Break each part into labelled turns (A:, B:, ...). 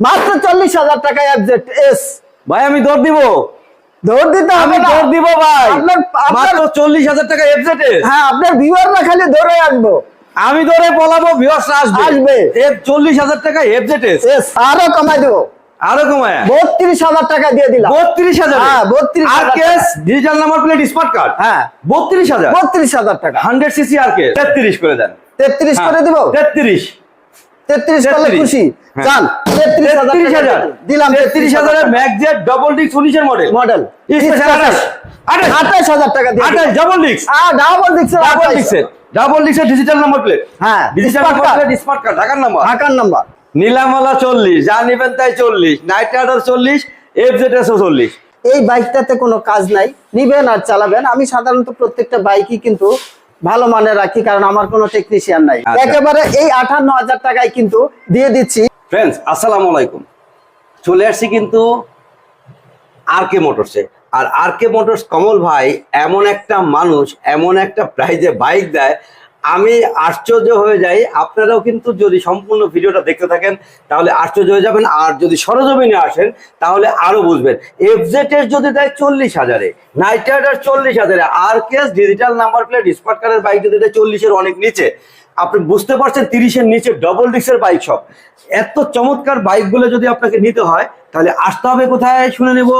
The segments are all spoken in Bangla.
A: মাত্র চল্লিশ হাজার টাকা এফজেড এস
B: ভাই আমি দর দিব।
A: দিতে
B: আমি দর দিব ভাই।
A: আপনার আপনার
B: মাত্র চল্লিশ হাজার টাকা এফজেড
A: হ্যাঁ আপনার ভিউয়াররা খালি দৌড়ে আসব
B: আমি ধরে বলাবো ভিউয়ার্স আসবে।
A: আসবে।
B: এফ চল্লিশ হাজার টাকা এফজেড
A: এস আরও কমাই দেবো।
B: আরও কমায়?
A: বত্রিশ হাজার টাকা দিয়ে দিলাম।
B: বত্রিশ হাজার।
A: হ্যাঁ, 32,000
B: আর case digital number plate smart card
A: হ্যাঁ।
B: বত্রিশ হাজার।
A: বত্রিশ হাজার টাকা।
B: হান্ড্রেড সিসি আর কে তেত্রিশ করে দেন।
A: তেত্রিশ করে দিব?
B: তেত্রিশ।
A: তেত্রিশ করলে খুশি।
B: হ্যাঁ।
A: চান তেত্রিশ
B: হাজার
A: দিলাম
B: তেত্রিশ হাজারের ম্যাকজেট ডবল ডিস্ক উনিশের মডেল
A: মডেল
B: আঠাশ।
A: হাজার টাকা দিয়ে
B: আঠাশ ডাবল ডিস্ক
A: ডাবল দিচ্ছে
B: ডাবল ডিস্কের ডাবল ডিস্কের ডিজিটাল নাম্বার প্লেট
A: হ্যাঁ,
B: digital
A: smart
B: number
A: card।
B: Plate smart card ঢাকার নাম্বার
A: ঢাকার নাম্বার
B: নীলামালা চল্লিশ যা নিবেন তাই চল্লিশ নাইট রাইডার চল্লিশ এফ জেড এসও চল্লিশ।
A: এই বাইকটাতে কোনো কাজ নাই। নিবেন আর চালাবেন। আমি সাধারণত প্রত্যেকটা বাইকই কিন্তু ভালো মানে রাখি কারণ আমার কোনো টেকনিশিয়ান নাই।
B: আচ্ছা।
A: একেবারে এই আঠান্ন হাজার টাকায় কিন্তু দিয়ে দিচ্ছি।
B: ফ্রেন্ডস আসসালামু আলাইকুম। চলে আসছি কিন্তু আর কে মোটরসে আর আর কে মোটরস কমল ভাই এমন একটা মানুষ এমন একটা প্রাইজে বাইক দেয় আমি আশ্চর্য হয়ে যাই। আপনারাও কিন্তু যদি সম্পূর্ণ ভিডিওটা দেখতে থাকেন, তাহলে আশ্চর্য হয়ে যাবেন। আর যদি সরজমিনে আসেন, তাহলে আরও বুঝবেন। এফজেড এর যদি দেয় চল্লিশ হাজারে নাইট রাইডার চল্লিশ হাজারে আর case digital number plate smart কারের বাইক যদি দেয় চল্লিশের অনেক নিচে, আপনি বুঝতে পারছেন তিরিশের নিচে ডবল ডিস্কের বাইক সব। এত চমৎকার বাইকগুলো যদি আপনাকে নিতে হয়, তাহলে আসতে হবে কোথায়? শুনে নেব।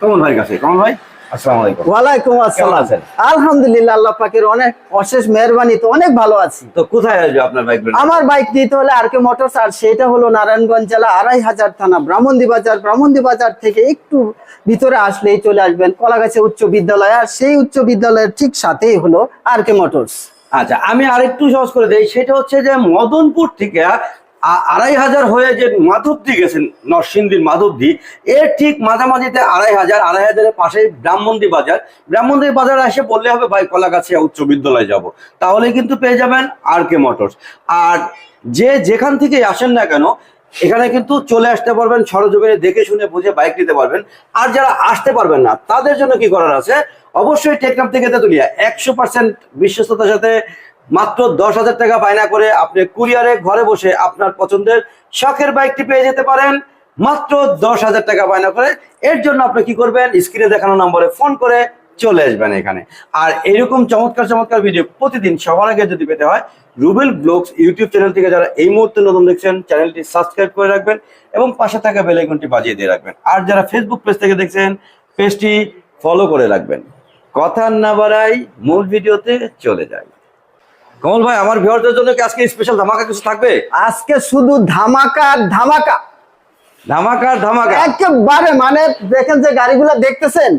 B: কমল ভাইয়ের কাছে। কমল ভাই? আসসালামু আলাইকুম।
A: ওয়ালাইকুম আসসালাম। আলহামদুলিল্লাহ আল্লাহ পাকের অনেক অশেষ মেহরবানি তো অনেক ভালো আছি।
B: তো কোথায় আসবে আপনার বাইকগুলো
A: আমার বাইক নিতে হলে আর কে মোটরস আর সেটা হলো নারায়ণগঞ্জ জেলা আড়াই হাজার থানা ব্রাহ্মণদি বাজার। ব্রাহ্মণদি বাজার থেকে একটু ভিতরে আসলেই চলে আসবেন কলাগাছে উচ্চ বিদ্যালয় আর সেই উচ্চ বিদ্যালয়ের ঠিক সাথেই হলো আর কে মোটরস
B: আচ্ছা আমি আরেকটু সহজ করে দেই সেটা হচ্ছে যে মদনপুর থেকে আড়াই হাজার হয়ে যে মাধবদি গেছেন নরসিংদীর মাধবদি এর ঠিক মাঝামাঝিতে আড়াই হাজার, আড়াই হাজারের পাশে ব্রাহ্মণদি বাজার। ব্রাহ্মণদি বাজারে এসে বললে হবে, ভাই কলাগাছি উচ্চ বিদ্যালয়ে যাব। তাহলে কিন্তু পেয়ে যাবেন আর কে মোটরস। আর যে যেখান থেকে আসেন না কেন, এখানে কিন্তু চলে আসতে পারবেন, সরজমিনে দেখে শুনে বুঝে বাইক নিতে পারবেন। আর যারা আসতে পারবেন না, তাদের জন্য কি করার আছে? অবশ্যই টেকনাফ থেকে তেতুলিয়া, একশো পার্সেন্ট বিশ্বস্ততার সাথে মাত্র দশ হাজার টাকা বায়না করে আপনি কুরিয়ারে ঘরে বসে আপনার পছন্দের শখের বাইকটি পেয়ে যেতে পারেন। মাত্র দশ হাজার টাকা বায়না করে। এর জন্য আপনি কি করবেন? স্ক্রিনে দেখানো নম্বরে ফোন করে চলে আসবেন এখানে। আর এরকম চমৎকার চমৎকার ভিডিও প্রতিদিন সবার আগে যদি পেতে হয়, রুবেল ব্লগস ইউটিউব চ্যানেল থেকে যারা এই মুহূর্তে নতুন দেখছেন, চ্যানেলটি সাবস্ক্রাইব করে রাখবেন এবং পাশে থাকা বেল আইকনটি বাজিয়ে দিয়ে রাখবেন। আর যারা ফেসবুক পেজ থেকে দেখছেন পেজটি ফলো করে রাখবেন। কথা না বাড়াই মূল ভিডিওতে চলে যাই। কমল ভাই আমার ভিউয়ারদের জন্য কি আজকে স্পেশাল ধামাকা কিছু থাকবে?
A: আজকে শুধু ধামাকা ধামাকা।
B: ধামাকা ধামাকা?
A: একেবারে মানে দেখেন যে গাড়িগুলো দেখতেছেন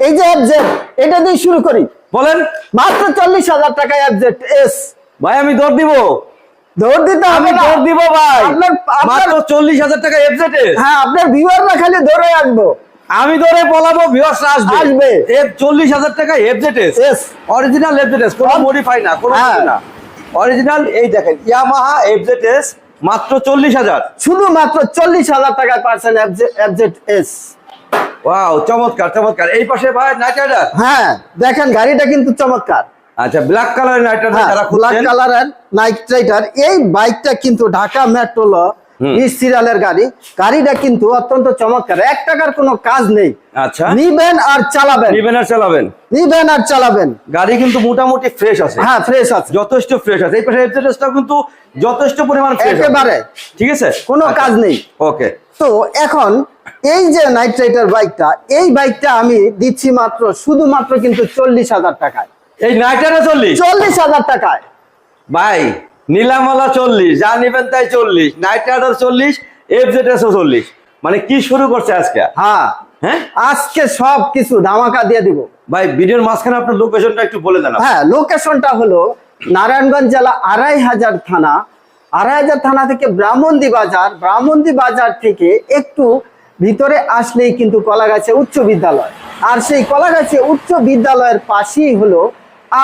A: এই যে এফজেড এটা দিয়ে শুরু করি।
B: বলেন।
A: মাত্র চল্লিশ হাজার টাকা এফজেড এস
B: ভাই আমি দর দিব।
A: দৌড় দিতে হবে।
B: দর দিব ভাই।
A: আপনার-
B: মাত্র চল্লিশ হাজার টাকা এফজেড
A: হ্যাঁ আপনার ভিউয়াররা খালি দৌড়ে আসব।
B: আমি ধরে বলাবো ভিউয়ার্স আসবে।
A: আসবে।
B: এফ চল্লিশ হাজার টাকা F Z
A: Yes.
B: Original F Z কোনো মডিফাই না কোনো
A: হ্যাঁ।
B: না। অরিজিনাল এই দেখেন ইয়ামাহা এস মাত্র চল্লিশ হাজার।
A: শুধুমাত্র চল্লিশ হাজার টাকায় পাচ্ছেন এস
B: ওয়াও চমৎকার চমৎকার। এই পাশে ভাই নাইট রাইডার
A: হ্যাঁ দেখেন গাড়িটা কিন্তু চমৎকার।
B: আচ্ছা ব্ল্যাক কালারের নাইট রাইডার যারা
A: ব্ল্যাক কালারের নাইট রাইডার এই বাইকটা কিন্তু ঢাকা মেট্রো ল
B: হুম।
A: বিশ সিরিয়ালের গাড়ি। গাড়িটা কিন্তু অত্যন্ত চমৎকার। এক টাকার কোনো কাজ নেই।
B: আচ্ছা।
A: নিবেন আর চালাবেন।
B: নিবেন আর চালাবেন।
A: নিবেন আর চালাবেন।
B: গাড়ি কিন্তু মোটামুটি ফ্রেশ আছে।
A: হ্যাঁ ফ্রেশ আছে।
B: যথেষ্ট ফ্রেশ আছে। এই পাশে কিন্তু যথেষ্ট পরিমাণ ফ্রেশ
A: একেবারে।
B: ঠিক আছে?
A: কোনো কাজ নেই।
B: ওকে
A: তো এখন এই যে নাইট রাইডার বাইকটা এই বাইকটা আমি দিচ্ছি মাত্র শুধুমাত্র কিন্তু চল্লিশ হাজার টাকায়।
B: এই নাইটারে চল্লিশ?
A: চল্লিশ হাজার টাকায়।
B: ভাই নীলামালা চল্লিশ যা নিবেন তাই চল্লিশ নাইট রাইডার চল্লিশ এফজেড এসও চল্লিশ। মানে কি শুরু করছে আজকে?
A: হ্যাঁ।
B: হ্যাঁ?
A: আজকে সব কিছু ধামাকা দিয়ে দিব।
B: ভাই ভিডিওর মাঝখানে আপনার লোকেশনটা একটু বলে দেন
A: হ্যাঁ লোকেশনটা হলো নারায়ণগঞ্জ জেলা আড়াই হাজার থানা। আড়াই হাজার থানা থেকে ব্রাহ্মণদি বাজার। ব্রাহ্মণদি বাজার থেকে একটু ভিতরে আসলেই কিন্তু কলাগাছে উচ্চ বিদ্যালয়। আর সেই কলাগাছে উচ্চ বিদ্যালয়ের পাশেই হলো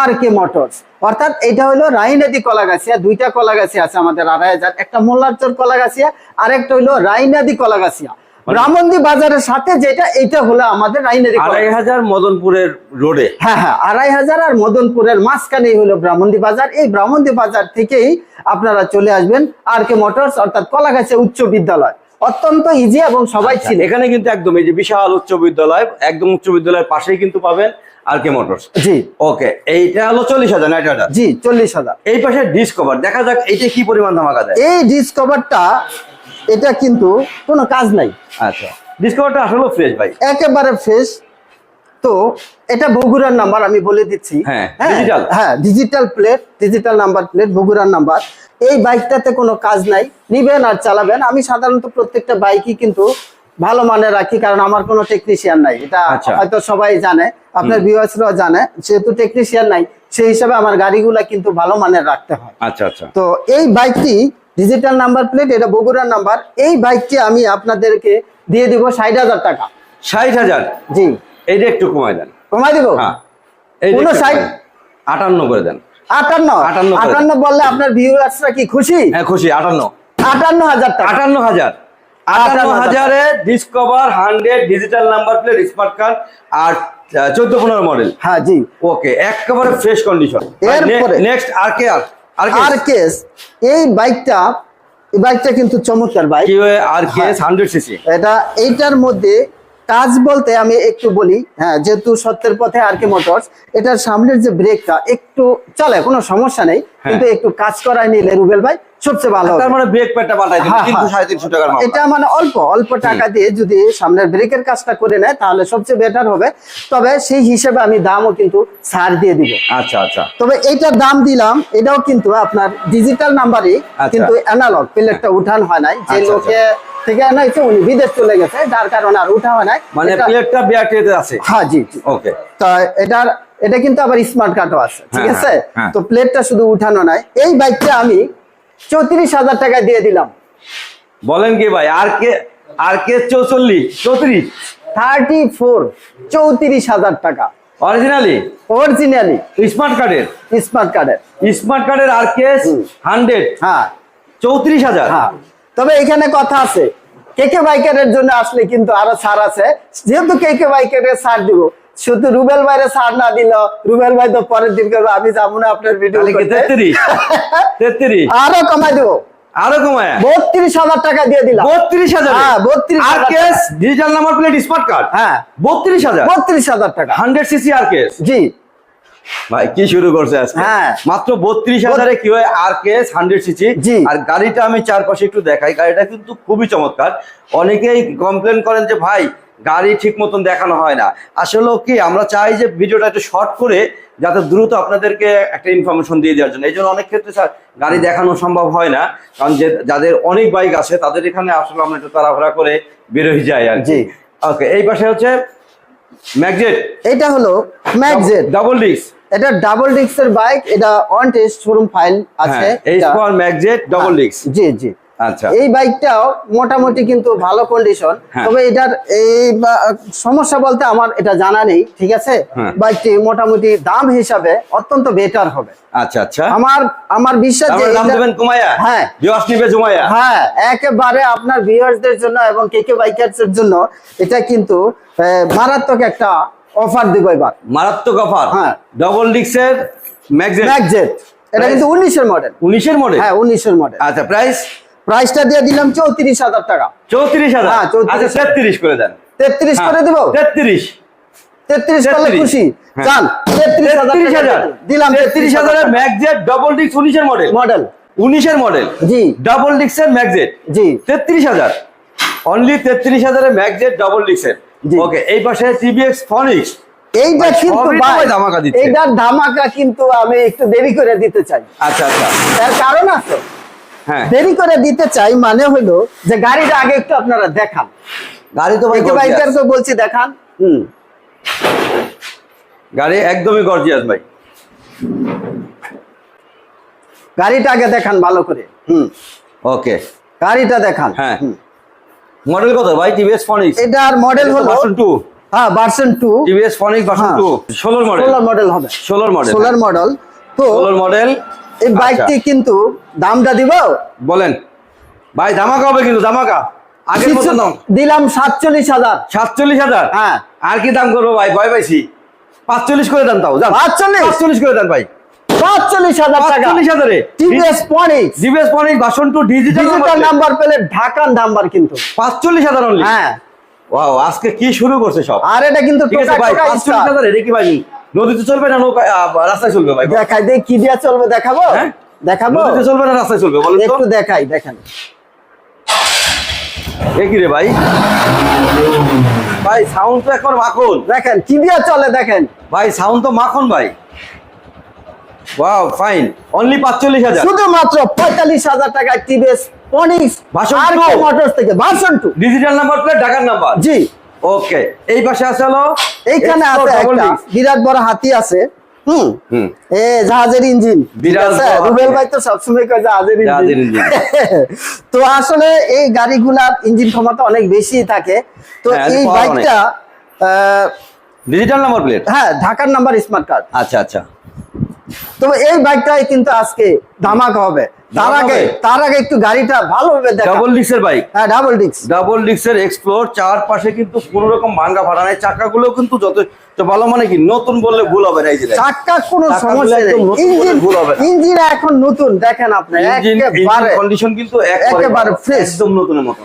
A: আর কে মোটরস? অর্থাৎ এটা হলো রাইনাদি কলাগাছিয়া দুইটা কলাগাছিয়া আছে আমাদের আড়াই হাজার একটা মোল্লারচর কলাগাছিয়া আর একটা হলো রাইনাদি কলাগাছিয়া। ব্রাহ্মণদি বাজারের সাথে যেটা এটা হলো আমাদের রাইনাদি
B: আড়াই হাজার মদনপুরের রোডে।
A: হ্যাঁ হ্যাঁ আড়াই হাজার আর মদনপুরের মাঝখানেই হলো ব্রাহ্মণদি বাজার। এই ব্রাহ্মণদি বাজার থেকেই আপনারা চলে আসবেন আর কে মোটরস অর্থাৎ কলাগাছে উচ্চ বিদ্যালয়। অত্যন্ত ইজি এবং সবাই ছিল
B: এখানে কিন্তু একদম এই যে বিশাল উচ্চ বিদ্যালয় একদম উচ্চ বিদ্যালয়ের পাশেই কিন্তু পাবেন। আর কে মোটরস
A: জি।
B: ওকে এইটা হলো চল্লিশ হাজার হাজার
A: জি চল্লিশ হাজার।
B: এই পাশে ডিসকভার দেখা যাক এইটা কি পরিমাণ ধামাকা দেয়।
A: এই ডিসকভারটা এটা কিন্তু কোনো কাজ নাই।
B: আচ্ছা ডিসকভারটা আসলে ফ্রেশ ভাই।
A: একেবারে ফ্রেশ তো এটা বগুড়ার নাম্বার আমি বলে দিচ্ছি।
B: হ্যাঁ,
A: হ্যাঁ digital plate digital number plate বগুড়ার নাম্বার এই বাইকটাতে কোনো কাজ নাই। নিবেন আর চালাবেন। আমি সাধারণত প্রত্যেকটা বাইকই কিন্তু ভালো মানে রাখি কারণ আমার কোনো টেকনিশিয়ান নাই। এটা
B: আচ্ছা।
A: হয়তো সবাই জানে আপনার ভিউয়ার্সরাও জানে যেহেতু টেকনিশিয়ান নাই সেই হিসাবে আমার গাড়িগুলা কিন্তু ভালো মানের রাখতে হয়।
B: আচ্ছা আচ্ছা।
A: তো এই বাইকটি ডিজিটাল নাম্বার প্লেট এটা বগুড়ার নাম্বার এই বাইকটি আমি আপনাদেরকে দিয়ে দিব ষাট হাজার টাকা।
B: ষাট হাজার?
A: জি।
B: এইটা একটু কমাই দেন।
A: কমাই দিব?
B: হ্যাঁ। এইটা একটু
A: 59
B: দেন। আটান্ন করে দেন।
A: আটান্ন?
B: 58 করে।
A: আটান্ন বললে আপনার ভিউয়ার্সরা কি খুশি?
B: হ্যাঁ খুশি আটান্ন।
A: আটান্ন হাজার টাকা।
B: আটান্ন হাজার? আটান্ন হাজারে। Discover hundred digital number plate smart card আর চোদ্দ পনেরো মডেল
A: হ্যাঁ জি।
B: ওকে একেবারে ফ্রেশ কন্ডিশন নেক্সট আর কে আর? আর
A: কেস এই বাইকটা এই বাইকটা কিন্তু চমৎকার বাইক
B: আর কেস হান্ড্রেড সিসি
A: এটা এইটার মধ্যে কাজ বলতে আমি একটু বলি হ্যাঁ যেহেতু সত্যের পথে আর কে মোটরস এটার সামনের যে ব্রেকটা একটু চলে কোনো সমস্যা নেই
B: হ্যাঁ।
A: কিন্তু একটু কাজ করায় নিলে রুবেল ভাই সবচেয়ে ভালো
B: তার মানে ব্রেক প্যাডটা দিন
A: হ্যাঁ, হ্যাঁ। এটা মানে অল্প অল্প টাকা দিয়ে যদি সামনের ব্রেকের কাজটা করে নেয় তাহলে সবচেয়ে বেটার হবে। তবে সেই হিসেবে আমি দামও কিন্তু ছাড় দিয়ে দিব।
B: আচ্ছা আচ্ছা।
A: তবে এইটার দাম দিলাম এটাও কিন্তু আপনার ডিজিটাল নাম্বারই
B: আচ্ছা।
A: কিন্তু অ্যানালগ প্লেটটা উঠান হয় নাই। যে
B: আচ্ছা,
A: লোকে থেকে আনা হয়েছে উনি বিদেশ চলে গেছে যার কারণে আর উঠা হয় নাই।
B: মানে প্লেটটা বিআরটিতে আছে?
A: হ্যাঁ জি।
B: ওকে
A: তো এটার এটা কিন্তু আবার স্মার্ট কার্ডও আছে ঠিক
B: হ্যাঁ,
A: আছে?
B: হ্যাঁ, হ্যাঁ।
A: তো প্লেটটা শুধু উঠানো নাই। এই বাইকটা আমি চৌত্রিশ হাজার টাকা দিয়ে দিলাম।
B: বলেন কি ভাই আর কে আর কে চৌচল্লিশ? চৌত্রিশ।
A: থার্টি ফোর চৌত্রিশ হাজার টাকা।
B: অরিজিনালি
A: অরিজিনালি
B: স্মার্ট কার্ডের
A: স্মার্ট কার্ডের
B: স্মার্ট কার্ডের আর কে? হান্ড্রেড
A: হ্যাঁ।
B: চৌত্রিশ হাজার?
A: হ্যাঁ। তবে এখানে কথা আছে কেকে বাইকারের জন্য আসলে কিন্তু আরও ছাড় আছে। যেহেতু কেকে বাইকারের ছাড় দিব শুধু রুবেল ভাইয়ের ছাড় না দিল রুবেল ভাই তো পরের দিন করবে আমি যাব না আপনার ভিডিও
B: কি
A: আরও কমাই দেবো।
B: আরও কমায়?
A: বত্রিশ হাজার টাকা দিয়ে দিলাম।
B: বত্রিশ হাজার?
A: হ্যাঁ, 32,000
B: আর case digital number plate smart card?
A: হ্যাঁ।
B: বত্রিশ হাজার?
A: বত্রিশ হাজার টাকা।
B: হান্ড্রেড সিসি আর কেস?
A: জি।
B: ভাই কি শুরু করছে আজকে?
A: হ্যাঁ।
B: মাত্র বত্রিশ হাজারে কি হয় আর কেস হান্ড্রেড সিসি
A: জি।
B: আর গাড়িটা আমি চারপাশে একটু দেখাই গাড়িটা কিন্তু খুবই চমৎকার। অনেকেই কমপ্লেন করেন যে ভাই গাড়ি ঠিক মতন দেখানো হয় না। আসলে কি আমরা চাই যে ভিডিওটা একটু শর্ট করে যাতে দ্রুত আপনাদেরকে একটা ইনফরমেশন দিয়ে দেওয়ার জন্য। এই জন্য অনেক ক্ষেত্রে স্যার গাড়ি দেখানো সম্ভব হয় না। কারণ যে যাদের অনেক বাইক আছে তাদের এখানে আসলে আমরা একটু তাড়াহুড়া করে বেরোই যাই আর
A: জি।
B: ওকে এই পাশে হচ্ছে ম্যাগজেট
A: এটা হলো ম্যাগজেট
B: ডাবল ডিস্ক
A: এটা ডাবল ডিস্কের বাইক এটা অন টেস্ট শোরুম ফাইল আছে।
B: এই। ফর ম্যাগজেট ডাবল ডিস্ক
A: জি জি।
B: আচ্ছা।
A: এই বাইকটাও মোটামুটি কিন্তু ভালো কন্ডিশন
B: হ্যাঁ।
A: তবে এটার এই সমস্যা বলতে আমার এটা জানা নেই ঠিক আছে?
B: হ্যাঁ।
A: বাইকটি মোটামুটি দাম হিসাবে অত্যন্ত বেটার হবে।
B: আচ্ছা আচ্ছা।
A: আমার আমার বিশ্বাস যে
B: দাম
A: এটা-
B: কুমায়া
A: হ্যাঁ।
B: বিওয়াস নিবে জুমায়া
A: হ্যাঁ একেবারে আপনার ভিউয়ার্সদের জন্য এবং কে কে জন্য এটা কিন্তু মারাত্মক একটা অফার দিব এবার।
B: মারাত্মক অফার
A: হ্যাঁ।
B: ডবল ডিক্সের ম্যাগজেট
A: ম্যাগজেট এটা? কিন্তু মডেল হ্যাঁ মডেল
B: আচ্ছা প্রাইস
A: প্রাইসটা দিয়ে দিলাম চৌত্রিশ হাজার টাকা।
B: চৌত্রিশ হাজার?
A: হ্যাঁ, 34
B: আচ্ছা তেত্রিশ করে দেন।
A: তেত্রিশ করে দিব?
B: তেত্রিশ।
A: তেত্রিশ করলে খুশি।
B: হ্যাঁ।
A: চান তেত্রিশ
B: হাজার
A: দিলাম
B: তেত্রিশ হাজারের ম্যাগজেট ডবল ডিক্স উনিশের মডেল
A: মডেল
B: উনিশের মডেল
A: জি।
B: ডাবল ডিক্সের ম্যাগজেট
A: জি।
B: তেত্রিশ হাজার। অনলি তেত্রিশ হাজারের ম্যাগজেট ডবল ডিক্সের
A: জি।
B: ওকে এই পাশে টিভিএক্স ফনিক্স
A: এইটা কিন্তু
B: ধামাকা দিচ্ছে।
A: এইটার ধামাকা কিন্তু আমি একটু দেরি করে দিতে চাই।
B: আচ্ছা আচ্ছা।
A: তার কারণ আছে।
B: হ্যাঁ
A: দেরি করে দিতে চাই মানে হলো যে গাড়িটা আগে একটু আপনারা দেখান।
B: গাড়ি তো
A: বাইকারকে বলছি দেখান। হুম।
B: গাড়ি একদমই গর্জিয়াস ভাই।
A: গাড়িটা আগে দেখান ভালো করে। হুম।
B: ওকে।
A: গাড়িটা দেখান।
B: হ্যাঁ। মডেল কত ভাই? টিভিএস ফনিক্স
A: এটার মডেল হলো
B: ভার্সন 2
A: হ্যাঁ version two
B: TVS Phoenix version
A: হ্যাঁ।
B: 2 16 মডেল।
A: সোলার মডেল হবে।
B: 16 মডেল।
A: Solar model. তো
B: 16 মডেল।
A: এই বাইকটি কিন্তু দামটা দিব?
B: বলেন। ভাই ধামাকা হবে কিন্তু ধামাকা। আগের মতো দাম
A: দিলাম সাতচল্লিশ হাজার।
B: সাতচল্লিশ হাজার?
A: হ্যাঁ।
B: আর কি দাম করব ভাই? ভয় পাইছি। পাঁচচল্লিশ করে দেন তাও
A: পাঁচচল্লিশ?
B: পাঁচচল্লিশ করে দেন ভাই।
A: পাঁচচল্লিশ হাজার
B: পাঁচচল্লিশ হাজারে।
A: TVS Phoenix
B: two digital
A: number পেলে ঢাকার নাম্বার কিন্তু।
B: পাঁচচল্লিশ হাজার
A: হ্যাঁ।
B: ওয়াও আজকে কি শুরু করছে সব?
A: আর এটা কিন্তু
B: ঠিক আছে
A: টোকা
B: ভাই
A: টোকা।
B: কি ভাই? নদীতে চলবে না নৌকা রাস্তায় চলবে ভাই?
A: দেখাই দেখ কি দিয়া চলবে দেখাবো?
B: হ্যাঁ?
A: দেখাবো?
B: নদীতে চলবে না রাস্তায় চলবে বলেন তো।
A: একটু দেখাই দেখেন।
B: এ কি রে ভাই? ভাই সাউন্ড তো একবার মাখন।
A: দেখেন কি দিয়া চলে দেখেন।
B: ভাই সাউন্ড তো মাখন ভাই। ওয়াও ফাইন অনলি পাঁচচল্লিশ হাজার।
A: শুধুমাত্র পঁয়তাল্লিশ হাজার টাকায় টিভিএস আর মোটরস থেকে version two
B: digital number plate ঢাকার নাম্বার
A: জি।
B: ওকে এই পাশে আছে হলো
A: এইখানে আছে একটা বিরাট বড় হাতি আছে হুম? এ জাহাজের ইঞ্জিন। রুবেল ভাই তো সবসময় কয় জাহাজের ইঞ্জিন। তো আসলে এই গাড়িগুলার ইঞ্জিন ক্ষমতা অনেক বেশি থাকে। তো
B: হ্যাঁ,
A: এই বাইকটা
B: ডিজিটাল নাম্বার প্লেট
A: হ্যাঁ ঢাকার নাম্বার স্মার্ট কার্ড
B: আচ্ছা আচ্ছা।
A: তবে এই বাইকটাই কিন্তু আজকে ধামাকা হবে। তার আগে তার আগে একটু গাড়িটা ভালোভাবে দেখা।
B: ডাবল ডিক্সের বাইক।
A: হ্যাঁ ডাবল ডিস্ক
B: ডাবল ডিক্সের এক্সপ্লোর চারপাশে কিন্তু কোনো রকম ভাঙ্গা ফাটা নাই। চাকাগুলো কিন্তু যথেষ্ট ভালো মানে কি নতুন বললে ভুল হবে না এই যে
A: কোনো সমস্যা নেই। ইঞ্জিন
B: ভুল হবে।
A: ইঞ্জিন এখন নতুন দেখেন আপনি একেবারে
B: কন্ডিশন কিন্তু
A: একেবারে fresh।
B: একদম নতুনের মতো।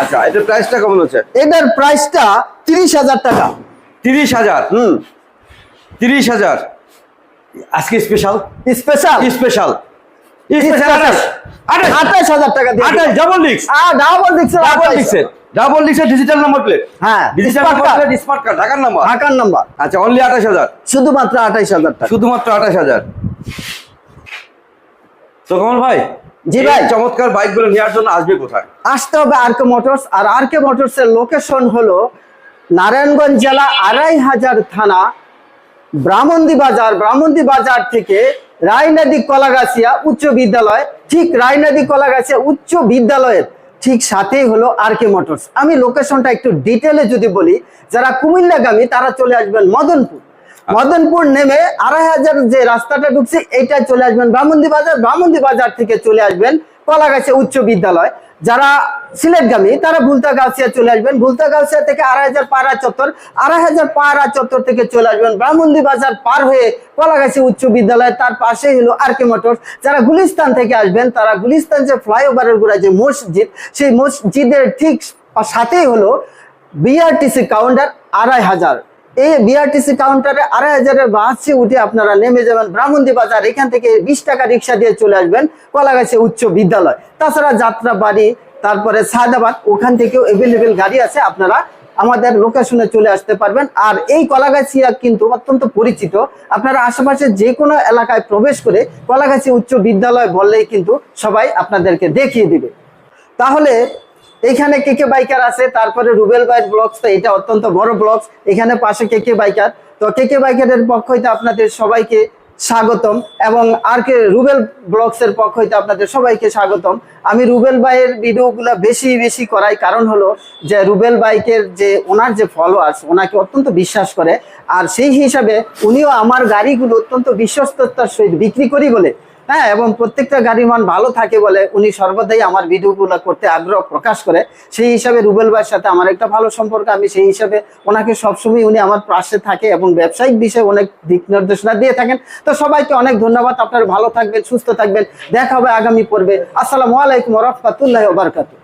B: আচ্ছা এটার প্রাইসটা কেমন হচ্ছে?
A: এটার প্রাইসটা তিরিশ হাজার টাকা।
B: তিরিশ হাজার?
A: হুম।
B: তিরিশ হাজার? আজকে স্পেশাল
A: স্পেশাল
B: স্পেশাল আঠাশ।
A: হাজার টাকা দিয়ে
B: আঠাশ ডাবল ডিক্স
A: ডাবল ডিস্ক
B: ডাবল ডিক্সের ডাবল ডিক্সের ডিজিটাল নাম্বার প্লেট
A: হ্যাঁ
B: digital
A: smart
B: number plate smart card ঢাকার নাম্বার
A: ঢাকার নাম্বার
B: আচ্ছা অনলি আঠাশ হাজার।
A: শুধুমাত্র হাজার টাকা।
B: শুধুমাত্র আঠাশ হাজার। তো কমল ভাই
A: জি ভাই।
B: চমৎকার বাইকগুলো নেওয়ার জন্য আসবে কোথায়?
A: আসতে হবে আরকে মোটরস আর আরকে মোটরস এর লোকেশন হলো নারায়ণগঞ্জ জেলা আড়াই হাজার থানা ব্রাহ্মণদি বাজার ব্রাহ্মণদি বাজার থেকে রায়নাদি কলাগাছিয়া উচ্চ বিদ্যালয় ঠিক রায়নাদি কলাগাছিয়া উচ্চ বিদ্যালয়ের ঠিক সাথেই হলো আর কে মোটরস। আমি লোকেশনটা একটু ডিটেলে যদি বলি যারা কুমিল্লাগামী তারা চলে আসবেন মদনপুর। মদনপুর নেমে আড়াই হাজার যে রাস্তাটা ঢুকছে এইটা চলে আসবেন ব্রাহ্মণদি বাজার। ব্রাহ্মণদি বাজার থেকে চলে আসবেন কলাগাছিয়া উচ্চ বিদ্যালয়। যারা সিলেটগামী, তারা ভুলতা গাছিয়া চলে আসবেন। ভুলতা গাছিয়া থেকে আড়াই হাজার পাড়া চত্বর আড়াই হাজার পাড়া চত্বর থেকে চলে আসবেন। ব্রাহ্মণদি বাজার পার হয়ে কলাগাছি উচ্চ বিদ্যালয়, তার পাশে হলো আর কে মোটরস। যারা গুলিস্তান থেকে আসবেন, তারা গুলিস্তান যে ফ্লাইওভারের গোড়া যে মসজিদ, সেই মসজিদের ঠিক সাথেই হলো বিআরটিসি কাউন্টার আড়াই হাজার এই বিআরটিসি কাউন্টারে আড়াই হাজারের বাসে উঠে আপনারা নেমে যাবেন ব্রাহ্মণদি বাজার। এখান থেকে বিশ টাকা রিক্সা দিয়ে চলে আসবেন কলাগাছি উচ্চ বিদ্যালয়। তাছাড়া যাত্রা বাড়ি তারপরে সায়দাবাদ ওখান থেকেও এভেলেবেল গাড়ি আছে, আপনারা আমাদের লোকেশনে চলে আসতে পারবেন। আর এই কলাগাছিয়া কিন্তু অত্যন্ত পরিচিত। আপনারা আশেপাশে যে কোনো এলাকায় প্রবেশ করে কলাগাছি উচ্চ বিদ্যালয় বললেই কিন্তু সবাই আপনাদেরকে দেখিয়ে দিবে। তাহলে এখানে কে কে বাইকার আছে? তারপরে রুবেল বাইক ব্লগস তো এটা অত্যন্ত বড় ব্লগস এখানে পাশে কে কে বাইকার তো কে কে বাইকারের পক্ষ হইতে আপনাদের সবাইকে স্বাগতম এবং আর কে রুবেল ব্লগস এর পক্ষ হইতে আপনাদের সবাইকে স্বাগতম। আমি রুবেল ভাইয়ের ভিডিওগুলো বেশি বেশি করাই, কারণ হলো যে রুবেল বাইকের যে ওনার যে ফলোয়ার্স ওনাকে অত্যন্ত বিশ্বাস করে। আর সেই হিসাবে উনিও আমার গাড়িগুলো অত্যন্ত বিশ্বস্ততার সহিত বিক্রি করি বলে হ্যাঁ এবং প্রত্যেকটা গাড়ির মান ভালো থাকে বলে উনি সর্বদাই আমার ভিডিওগুলো করতে আগ্রহ প্রকাশ করে। সেই হিসাবে রুবেল ভাইয়ের সাথে আমার একটা ভালো সম্পর্ক, আমি সেই হিসাবে ওনাকে সবসময় উনি আমার পাশে থাকে এবং ব্যবসায়িক বিষয়ে অনেক দিক নির্দেশনা দিয়ে থাকেন। তো সবাইকে অনেক ধন্যবাদ, আপনার ভালো থাকবেন, সুস্থ থাকবেন। দেখা হবে আগামী পর্বে। আসসালামু আলাইকুম রহমতুল্লাহ বারকাতু